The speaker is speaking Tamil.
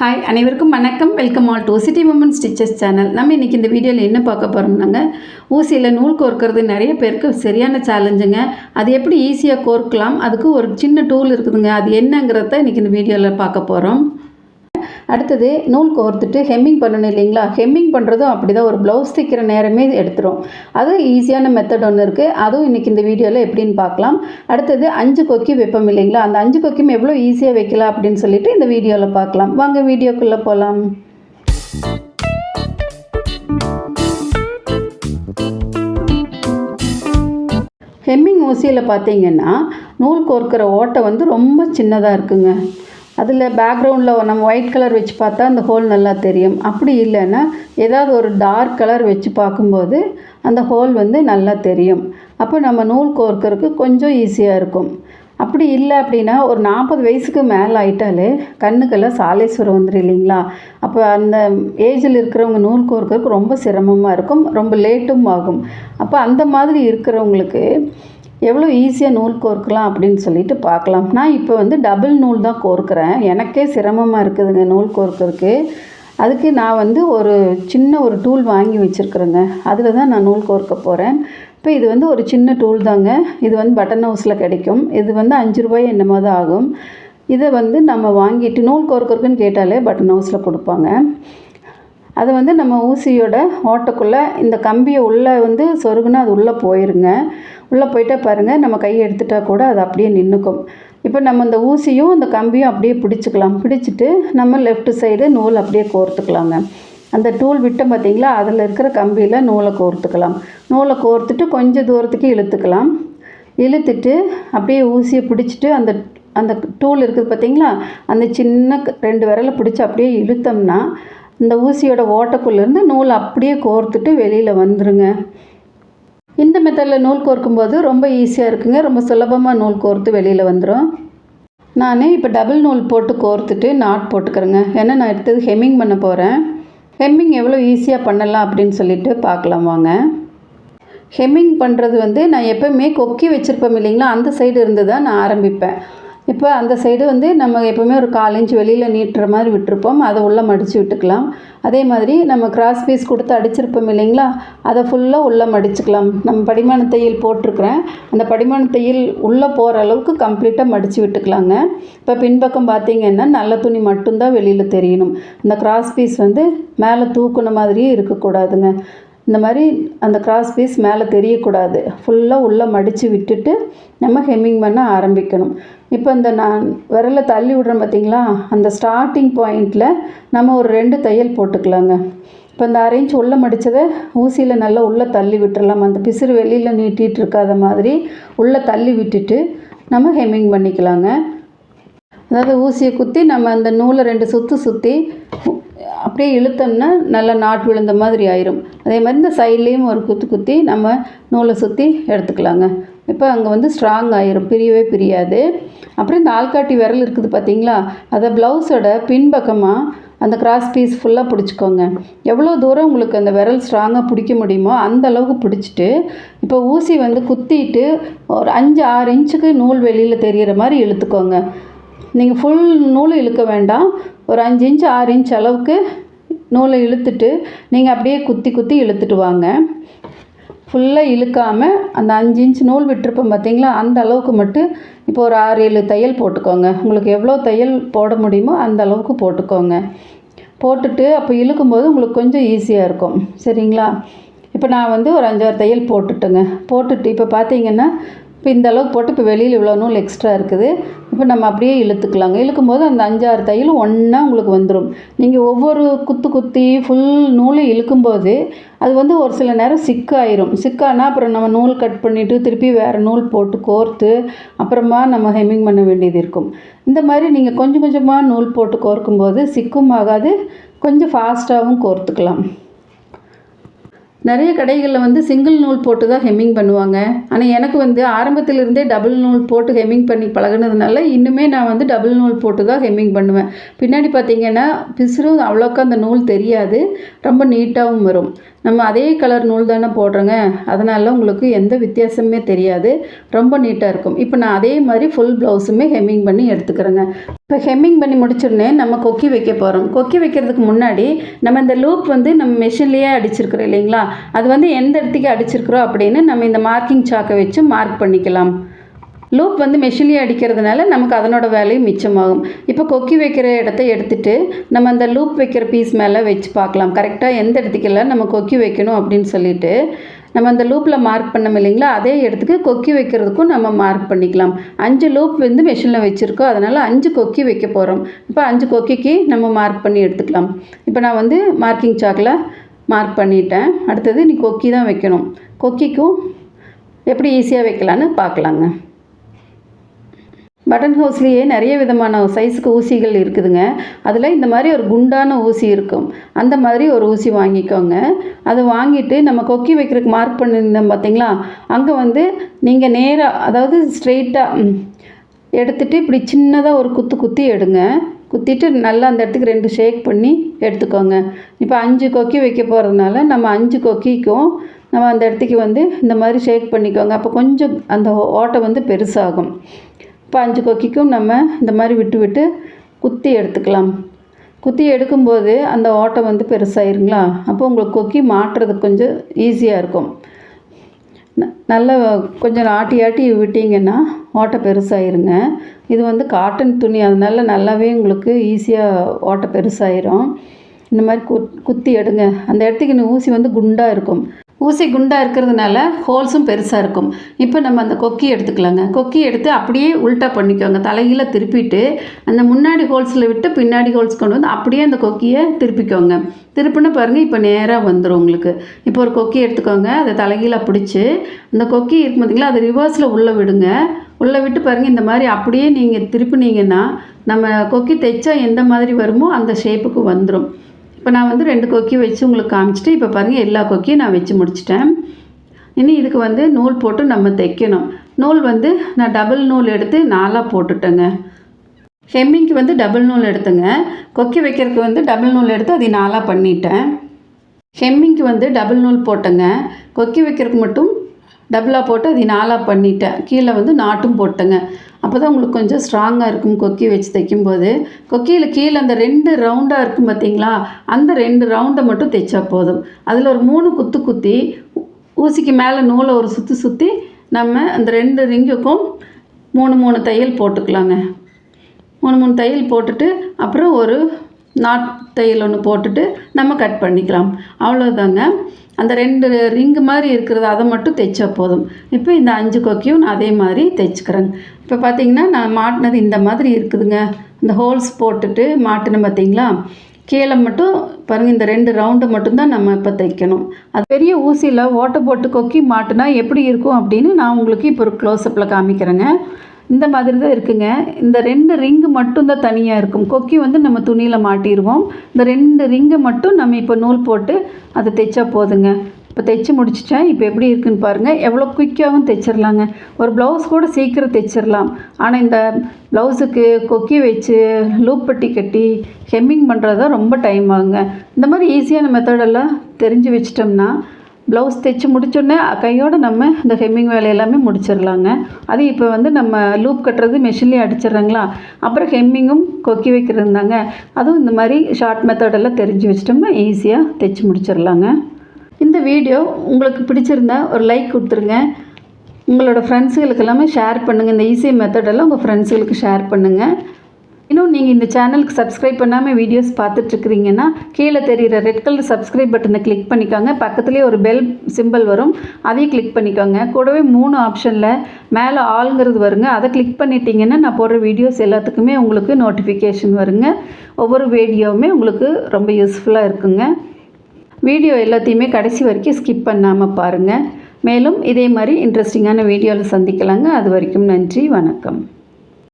ஹாய் அனைவருக்கும் வணக்கம். Welcome all to city women stitches channel நம்ம இன்றைக்கி இந்த வீடியோவில் என்ன பார்க்க போகிறோம்னாங்க ஊசியில் நூல் கோர்க்கறது நிறைய பேருக்கு சரியான சேலஞ்சுங்க அது எப்படி ஈஸியாக கோர்க்கலாம்? அதுக்கு ஒரு சின்ன டூல் இருக்குதுங்க. அது என்னங்கிறத இன்றைக்கி இந்த வீடியோவில் பார்க்க போகிறோம் அடுத்தது நூல் கோர்த்துட்டு ஹெம்மிங் பண்ணணும் இல்லைங்களா? ஹெம்மிங் பண்ணுறதும் அப்படி தான் ஒரு ப்ளவுஸ் தைக்கிற நேரமே எடுத்துரும். அது ஈஸியான மெத்தட் ஒன்று இருக்குது அதுவும் இன்றைக்கி இந்த வீடியோவில் எப்படின்னு பார்க்கலாம். அடுத்தது அஞ்சு கொக்கி வைப்போம் இல்லைங்களா? அந்த அஞ்சு கொக்கியும் எவ்வளோ ஈஸியாக வைக்கலாம் அப்படின்னு சொல்லிட்டு இந்த வீடியோவில் பார்க்கலாம். வாங்க வீடியோக்குள்ளே போகலாம் ஹெம்மிங் ஊசியில் பார்த்தீங்கன்னா நூல் கோர்க்கிற ஓட்டை வந்து ரொம்ப சின்னதாக இருக்குங்க. அதில் பேக்ரவுண்டில் நம்ம ஒயிட் கலர் வச்சு பார்த்தா அந்த ஹோல் நல்லா தெரியும். அப்படி இல்லைன்னா ஏதாவது ஒரு டார்க் கலர் வச்சு பார்க்கும்போது அந்த ஹோல் வந்து நல்லா தெரியும். அப்போ நம்ம நூல் கோர்க்கறதுக்கு கொஞ்சம் ஈஸியாக இருக்கும். அப்படி இல்லை அப்படின்னா ஒரு நாற்பது வயசுக்கு மேலே ஆயிட்டாலே கண்ணுக்கெல்லாம் சாலேஸ்வரம் வந்துடும் இல்லைங்களா? அப்போ அந்த ஏஜில் இருக்கிறவங்க நூல் கோர்க்கறதுக்கு ரொம்ப சிரமமாக இருக்கும். ரொம்ப லேட்டும் ஆகும். அப்போ அந்த மாதிரி இருக்கிறவங்களுக்கு எவ்வளோ ஈஸியாக நூல் கோர்க்கலாம் அப்படின்னு சொல்லிட்டு பார்க்கலாம். நான் இப்போ வந்து டபுள் நூல் தான் கோர்க்குறேன். எனக்கே சிரமமாக இருக்குதுங்க நூல் கோர்க்கறதுக்கு. அதுக்கு நான் வந்து ஒரு சின்ன ஒரு டூல் வாங்கி வச்சுருக்குறேங்க. அதில் தான் நான் நூல் கோர்க்க போகிறேன் இப்போ இது வந்து ஒரு சின்ன டூல் தாங்க. இது வந்து பட்டன் ஹவுஸில் கிடைக்கும். இது வந்து அஞ்சு ரூபாய் என்னமோ தான் ஆகும். இதை வந்து நம்ம வாங்கிட்டு நூல் கோர்க்கறதுக்குன்னு கேட்டாலே பட்டன் ஹவுஸில் கொடுப்பாங்க. அதை வந்து நம்ம ஊசியோட ஓட்டக்குள்ளே இந்த கம்பியை உள்ளே வந்து சொருகுனா அது உள்ளே போயிருங்க. உள்ளே போயிட்டா பாருங்கள் நம்ம கையை எடுத்துட்டால் கூட அது அப்படியே நின்றுக்கும் இப்போ நம்ம இந்த ஊசியும் அந்த கம்பியும் அப்படியே பிடிச்சிக்கலாம். பிடிச்சிட்டு நம்ம லெஃப்ட் சைடு நூல் அப்படியே கோர்த்துக்கலாங்க. அந்த டூல் விட்டம் பார்த்தீங்களா அதில் இருக்கிற கம்பியில் நூலை கோர்த்துக்கலாம். நூலை கோர்த்துட்டு கொஞ்சம் தூரத்துக்கு இழுத்துக்கலாம். இழுத்துட்டு அப்படியே ஊசியை பிடிச்சிட்டு அந்த அந்த டூல் இருக்குது பார்த்தீங்களா அந்த சின்ன ரெண்டு விரலை பிடிச்சி அப்படியே இழுத்தோம்னா இந்த ஊசியோட ஓட்டக்குள்ளேருந்து நூல் அப்படியே கோர்த்துட்டு வெளியில் வந்துருங்க. இந்த மெத்தடில் நூல் கோர்க்கும்போது ரொம்ப ஈஸியாக இருக்குங்க. ரொம்ப சுலபமாக நூல் கோர்த்து வெளியில் வந்துடும் நான் இப்போ டபுள் நூல் போட்டு கோர்த்துட்டு நாட் போட்டுக்கிறேங்க. ஏன்னா நான் எடுத்தது ஹெம்மிங் பண்ண போகிறேன் ஹெம்மிங் எவ்வளோ ஈஸியாக பண்ணலாம் அப்படின்னு சொல்லிட்டு பார்க்கலாம் வாங்க. ஹெம்மிங் பண்ணுறது வந்து நான் எப்போவுமே கொக்கி வச்சுருப்போம் இல்லைங்களா? அந்த சைடு இருந்து தான் நான் ஆரம்பிப்பேன். இப்போ அந்த சைடு வந்து நம்ம எப்போவுமே ஒரு கால் இன்ச் வெளியில் நீட்டுற மாதிரி விட்டுருப்போம். அதை உள்ளே மடித்து விட்டுக்கலாம். அதே மாதிரி நம்ம கிராஸ் பீஸ் கொடுத்து அடிச்சிருப்போம் இல்லைங்களா? அதை ஃபுல்லாக உள்ளே மடிச்சுக்கலாம். நம்ம படிமான தையல் போட்டிருக்கிறேன். அந்த படிமான தையல் உள்ளே போகிற அளவுக்கு கம்ப்ளீட்டாக மடித்து விட்டுக்கலாங்க. இப்போ பின்பக்கம் பார்த்தீங்கன்னா நல்ல துணி மட்டும்தான் வெளியில் தெரியணும். இந்த கிராஸ் பீஸ் வந்து மேலே தூக்குன மாதிரியே இருக்கக்கூடாதுங்க. இந்த மாதிரி அந்த கிராஸ் பீஸ் மேலே தெரியக்கூடாது. ஃபுல்லாக உள்ளே மடித்து விட்டுட்டு நம்ம ஹெம்மிங் பண்ண ஆரம்பிக்கணும். இப்போ இந்த நான் விரலை தள்ளி விடுறேன் பார்த்தீங்களா அந்த ஸ்டார்டிங் பாயிண்டில் நம்ம ஒரு ரெண்டு தையல் போட்டுக்கலாங்க. இப்போ இந்த அரேஞ்ச் உள்ளே மடித்ததை ஊசியில் நல்லா உள்ளே தள்ளி விட்டுறலாம். அந்த பிசிறு வெளியில் நீட்டிகிட்டு இருக்காத மாதிரி உள்ளே தள்ளி விட்டுட்டு நம்ம ஹெம்மிங் பண்ணிக்கலாங்க. அதாவது ஊசியை குத்தி நம்ம அந்த நூலை ரெண்டு சுற்று சுற்றி அப்படியே இழுத்தோம்னா நல்லா நாட் விழுந்த மாதிரி ஆயிரும். அதே மாதிரி இந்த சைட்லேயும் ஒரு குத்து குத்தி நம்ம நூலை சுற்றி எடுத்துக்கலாங்க. இப்போ அங்கே வந்து ஸ்ட்ராங் ஆயிரும் பிரியவே பிரியாது. அப்புறம் இந்த ஆள்காட்டி விரல் இருக்குது பார்த்தீங்களா? அதை ப்ளவுஸோட பின்பக்கமாக அந்த கிராஸ் பீஸ் ஃபுல்லாக பிடிச்சிக்கோங்க. எவ்வளோ தூரம் உங்களுக்கு அந்த விரல் ஸ்ட்ராங்காக பிடிக்க முடியுமோ அந்த அளவுக்கு பிடிச்சிட்டு இப்போ ஊசி வந்து குத்திட்டு ஒரு அஞ்சு ஆறு இன்ச்சுக்கு நூல் வெளியில் தெரிகிற மாதிரி இழுத்துக்கோங்க. நீங்கள் ஃபுல் நூல் இழுக்க வேண்டாம். ஒரு அஞ்சு இன்ச் ஆறு இன்ச் அளவுக்கு நூலை இழுத்துட்டு நீங்கள் அப்படியே குத்தி குத்தி இழுத்துட்டு வாங்க. ஃபுல்லாக இழுக்காமல் அந்த அஞ்சு இன்ச் நூல் விட்டுருப்போம் பார்த்தீங்களா அந்த அளவுக்கு மட்டும் இப்போ ஒரு ஆறு ஏழு தையல் போட்டுக்கோங்க. உங்களுக்கு எவ்வளோ தையல் போட முடியுமோ அந்த அளவுக்கு போட்டுக்கோங்க. போட்டுட்டு அப்போ இழுக்கும்போது உங்களுக்கு கொஞ்சம் ஈஸியாக இருக்கும். சரிங்களா? இப்போ நான் வந்து ஒரு அஞ்சாறு தையல் போட்டுட்டேங்க. போட்டுட்டு இப்போ பார்த்தீங்கன்னா இப்போ இந்த அளவுக்கு போட்டு இப்போ வெளியில் இவ்வளோ நூல் எக்ஸ்ட்ரா இருக்குது. இப்போ நம்ம அப்படியே இழுத்துக்கலாங்க. இழுக்கும்போது அந்த அஞ்சாறு தையல் ஒன்றா உங்களுக்கு வந்துடும் நீங்கள் ஒவ்வொரு குத்து குத்தி ஃபுல் நூலும் இழுக்கும்போது அது வந்து ஒரு சில நேரம் சிக்காயிரும். சிக்கானா அப்புறம் நம்ம நூல் கட் பண்ணிவிட்டு திருப்பி வேறு நூல் போட்டு கோர்த்து அப்புறமா நம்ம ஹெம்மிங் பண்ண வேண்டியது இருக்கும். இந்த மாதிரி நீங்கள் கொஞ்சம் கொஞ்சமாக நூல் போட்டு கோர்க்கும்போது சிக்கும் ஆகாது கொஞ்சம் ஃபாஸ்ட்டாகவும் கோர்த்துக்கலாம். நிறைய கடைகளில் வந்து சிங்கிள் நூல் போட்டு தான் ஹெம்மிங் பண்ணுவாங்க. ஆனால் எனக்கு வந்து ஆரம்பத்திலிருந்தே டபுள் நூல் போட்டு ஹெம்மிங் பண்ணி பழகுனதுனால இன்னுமே நான் வந்து டபுள் நூல் போட்டு தான் ஹெம்மிங் பண்ணுவேன். பின்னாடி பார்த்தீங்கன்னா பிசுறும் அவ்வளோக்கா அந்த நூல் தெரியாது. ரொம்ப நீட்டாகவும் வரும். நம்ம அதே கலர் நூல் தானே போடுறோங்க. அதனால் உங்களுக்கு எந்த வித்தியாசமுமே தெரியாது. ரொம்ப நீட்டாக இருக்கும். இப்போ நான் அதே மாதிரி ஃபுல் ப்ளவுஸுமே ஹெம்மிங் பண்ணி எடுத்துக்கிறேங்க. இப்போ ஹெம்மிங் பண்ணி முடிச்சிடனே நம்ம கொக்கி வைக்க போகிறோம் கொக்கி வைக்கிறதுக்கு முன்னாடி நம்ம இந்த லூப் வந்து நம்ம மிஷின்லேயே அடிச்சிருக்கிறோம் இல்லைங்களா? அது வந்து எந்த இடத்துக்கு அடிச்சிருக்கிறோம் அப்படின்னு நம்ம இந்த மார்க்கிங் சாக்கை வச்சு மார்க் பண்ணிக்கலாம். லூப் வந்து மெஷின்லேயே அடிக்கிறதுனால நமக்கு அதனோட வேலையும் மிச்சமாகும். இப்போ கொக்கி வைக்கிற இடத்த எடுத்துட்டு நம்ம அந்த லூப் வைக்கிற பீஸ் மேலே வச்சு பார்க்கலாம். கரெக்டாக எந்த இடத்துக்கெல்லாம் நம்ம கொக்கி வைக்கணும் அப்படின்னு சொல்லிட்டு நம்ம அந்த லூப்பில் மார்க் பண்ணோம் இல்லைங்களா? அதே இடத்துக்கு கொக்கி வைக்கிறதுக்கும் நம்ம மார்க் பண்ணிக்கலாம். அஞ்சு லூப் வந்து மெஷினில் வச்சுருக்கோம். அதனால் அஞ்சு கொக்கி வைக்க போகிறோம் இப்போ அஞ்சு கொக்கிக்கு நம்ம மார்க் பண்ணி எடுத்துக்கலாம். இப்போ நான் வந்து மார்க்கிங் சாக்கில் மார்க் பண்ணிட்டேன். அடுத்தது நீ கொக்கி தான் வைக்கணும். கொக்கிக்கும் எப்படி ஈஸியாக வைக்கலான்னு பார்க்கலாங்க. பட்டன் ஹோஸ்லேயே நிறைய விதமான சைஸுக்கு ஊசிகள் இருக்குதுங்க. அதில் இந்த மாதிரி ஒரு குண்டான ஊசி இருக்கும். அந்த மாதிரி ஒரு ஊசி வாங்கிக்கோங்க. அதை வாங்கிட்டு நம்ம கொக்கி வைக்கிறதுக்கு மார்க் பண்ணியிருந்தோம் பார்த்தீங்களா அங்கே வந்து நீங்கள் நேராக அதாவது ஸ்ட்ரெயிட்டாக எடுத்துகிட்டு இப்படி சின்னதாக ஒரு குத்து குத்தி எடுங்க. குத்திட்டு நல்லா அந்த இடத்துக்கு ரெண்டு ஷேக் பண்ணி எடுத்துக்கோங்க. இப்போ அஞ்சு கொக்கி வைக்க போகிறதுனால நம்ம அஞ்சு கொக்கிக்கும் நம்ம அந்த இடத்துக்கு வந்து இந்த மாதிரி ஷேக் பண்ணிக்கோங்க. அப்போ கொஞ்சம் அந்த ஓட்டை வந்து பெருசாகும். இப்போ அஞ்சு கொக்கிக்கும் நம்ம இந்த மாதிரி விட்டு விட்டு குத்தி எடுத்துக்கலாம். குத்தி எடுக்கும்போது அந்த ஓட்டை வந்து பெருசாயிருங்களா? அப்போ உங்களுக்கு கொக்கி மாட்டுறதுக்கு கொஞ்சம் ஈஸியாக இருக்கும். நல்லா கொஞ்சம் ஆட்டி ஆட்டி விட்டிங்கன்னா ஓட்டை பெருசாயிருங்க. இது வந்து காட்டன் துணி அதனால நல்லாவே உங்களுக்கு ஈஸியாக ஓட்டை பெருசாயிரும். இந்த மாதிரி குத் குத்தி எடுங்க. அந்த இடத்துக்கு ஊசி வந்து குண்டாக இருக்கும். ஊசி குண்டாக இருக்கிறதுனால ஹோல்ஸும் பெருசாக இருக்கும். இப்போ நம்ம அந்த கொக்கி எடுத்துக்கலாங்க. கொக்கி எடுத்து அப்படியே உல்ட்டா பண்ணிக்கோங்க. தலையில் திருப்பிட்டு அந்த முன்னாடி ஹோல்ஸில் விட்டு பின்னாடி ஹோல்ஸ் கொண்டு வந்து அப்படியே அந்த கொக்கியை திருப்பிக்கோங்க. திருப்பின பாருங்கள் இப்போ நேராக வந்துடும் உங்களுக்கு. இப்போ ஒரு கொக்கி எடுத்துக்கோங்க. அதை தலைகீழாக பிடிச்சி அந்த கொக்கி இருக்கு பார்த்திங்களா அதை ரிவர்ஸில் உள்ளே விடுங்க. உள்ளே விட்டு பாருங்கள் இந்த மாதிரி அப்படியே நீங்கள் திருப்பினீங்கன்னா நம்ம கொக்கி தைச்சா எந்த மாதிரி வருமோ அந்த ஷேப்புக்கு வந்துடும் இப்போ நான் வந்து ரெண்டு கொக்கி வச்சு உங்களுக்கு காமிச்சிட்டு இப்போ பாருங்கள் எல்லா கொக்கியும் நான் வச்சு முடிச்சிட்டேன். இனி இதுக்கு வந்து நூல் போட்டு நம்ம தைக்கணும். நூல் வந்து நான் டபுள் நூல் எடுத்து நாலாக போட்டுட்டேங்க. ஹெம்மிங்க்கு வந்து டபுள் நூல் எடுத்துங்க. கொக்கி வைக்கிறதுக்கு வந்து டபுள் நூல் எடுத்து அதை நாலாக பண்ணிட்டேன். ஹெம்மிங்க்கு வந்து டபுள் நூல் போட்டேங்க. கொக்கி வைக்கிறதுக்கு மட்டும் டபுளாக போட்டு அதை நாலாக பண்ணிட்டேன். கீழே வந்து நாட்டும் போட்டேங்க. அப்போ தான் உங்களுக்கு கொஞ்சம் ஸ்ட்ராங்காக இருக்கும் கொக்கி வச்சு தைக்கும்போது. கொக்கியில் கீழே அந்த ரெண்டு ரவுண்டாக இருக்கும் பார்த்தீங்களா அந்த ரெண்டு ரவுண்டை மட்டும் தைச்சா போதும். அதில் ஒரு மூணு குத்து குத்தி ஊசிக்கு மேலே நூலை ஒரு சுற்றி சுற்றி நம்ம அந்த ரெண்டு ரிங்குக்கும் மூணு மூணு தையல் போட்டுக்கலாங்க. மூணு மூணு தையல் போட்டுட்டு அப்புறம் ஒரு நாட் தையல் ஒன்று போட்டுட்டு நம்ம கட் பண்ணிக்கலாம். அவ்வளோதாங்க அந்த ரெண்டு ரிங்கு மாதிரி இருக்கிறது அதை மட்டும் தைச்சா போதும். இப்போ இந்த அஞ்சு கொக்கியும் நான் அதே மாதிரி தைச்சிக்கிறேங்க இப்போ பார்த்தீங்கன்னா நான் மாட்டினது இந்த மாதிரி இருக்குதுங்க. இந்த ஹோல்ஸ் போட்டுட்டு மாட்டினேன் பார்த்தீங்களா? கீழே மட்டும் பாருங்கள் இந்த ரெண்டு ரவுண்டு மட்டும்தான் நம்ம இப்போ தைக்கணும். அது பெரிய ஊசியில் ஓட்டை போட்டு கொக்கி மாட்டினா எப்படி இருக்கும் அப்படின்னு நான் உங்களுக்கு இப்போ ஒரு க்ளோஸ்அப்பில் காமிக்கிறேங்க. இந்த மாதிரி தான் இருக்குங்க. இந்த ரெண்டு ரிங்கு மட்டும் தான் தனியாக இருக்கும். கொக்கி வந்து நம்ம துணியில் மாட்டிடுவோம் இந்த ரெண்டு ரிங்கை மட்டும் நம்ம இப்போ நூல் போட்டு அதை தைச்சா போதுங்க. இப்போ தைச்சி முடிச்சிட்டேன் இப்போ எப்படி இருக்குன்னு பாருங்கள் எவ்வளோ குயிக்காகவும் தைச்சிடலாங்க ஒரு ப்ளவுஸ் கூட சீக்கிரம் தைச்சிடலாம் ஆனால் இந்த ப்ளவுஸுக்கு கொக்கி வச்சு லூப் பட்டி கட்டி ஹெம்மிங் பண்ணுறது தான் ரொம்ப டைம் ஆகுங்க. இந்த மாதிரி ஈஸியான மெத்தடெல்லாம் தெரிஞ்சு வச்சிட்டோம்னா ப்ளவுஸ் தைச்சி முடிச்சோடனே கையோடு நம்ம இந்த ஹெம்மிங் வேலை எல்லாமே முடிச்சிடலாங்க. அது இப்போ வந்து நம்ம லூப் கட்டுறது மெஷின்லேயே அடிச்சிடுறாங்களா? அப்புறம் ஹெம்மிங்கும் கொக்கி வைக்கிறது தாங்க. அதுவும் இந்த மாதிரி ஷார்ட் மெத்தடெல்லாம் தெரிஞ்சு வச்சிட்டோம்னா ஈஸியாக தைச்சி முடிச்சிடலாங்க. இந்த வீடியோ உங்களுக்கு பிடிச்சிருந்தா ஒரு லைக் கொடுத்துருங்க. உங்களோட ஃப்ரெண்ட்ஸுகளுக்கு எல்லாமே ஷேர் பண்ணுங்கள் இந்த ஈஸி மெத்தடெல்லாம் உங்கள் ஃப்ரெண்ட்ஸுகளுக்கு ஷேர் பண்ணுங்கள் இன்னும் நீங்கள் இந்த சேனலுக்கு சப்ஸ்கிரைப் பண்ணாமல் வீடியோஸ் பார்த்துட்ருக்கிறீங்கன்னா கீழே தெரிகிற ரெட் கலர் சப்ஸ்கிரைப் பட்டனை கிளிக் பண்ணிக்கோங்க. பக்கத்துலேயே ஒரு பெல் சிம்பிள் வரும். அதையும் கிளிக் பண்ணிக்கோங்க. கூடவே மூணு ஆப்ஷனில் மேலே ஆளுங்கிறது வருங்க. அதை கிளிக் பண்ணிட்டீங்கன்னா நான் போடுற வீடியோஸ் எல்லாத்துக்குமே உங்களுக்கு நோட்டிஃபிகேஷன் வருங்க. ஒவ்வொரு வீடியோவுமே உங்களுக்கு ரொம்ப யூஸ்ஃபுல்லாக இருக்குங்க. வீடியோ எல்லாத்தையுமே கடைசி வரைக்கும் ஸ்கிப் பண்ணாமல் பாருங்கள் மேலும் இதே மாதிரி இன்ட்ரெஸ்டிங்கான வீடியோவில் சந்திக்கலாங்க. அது வரைக்கும் நன்றி வணக்கம்.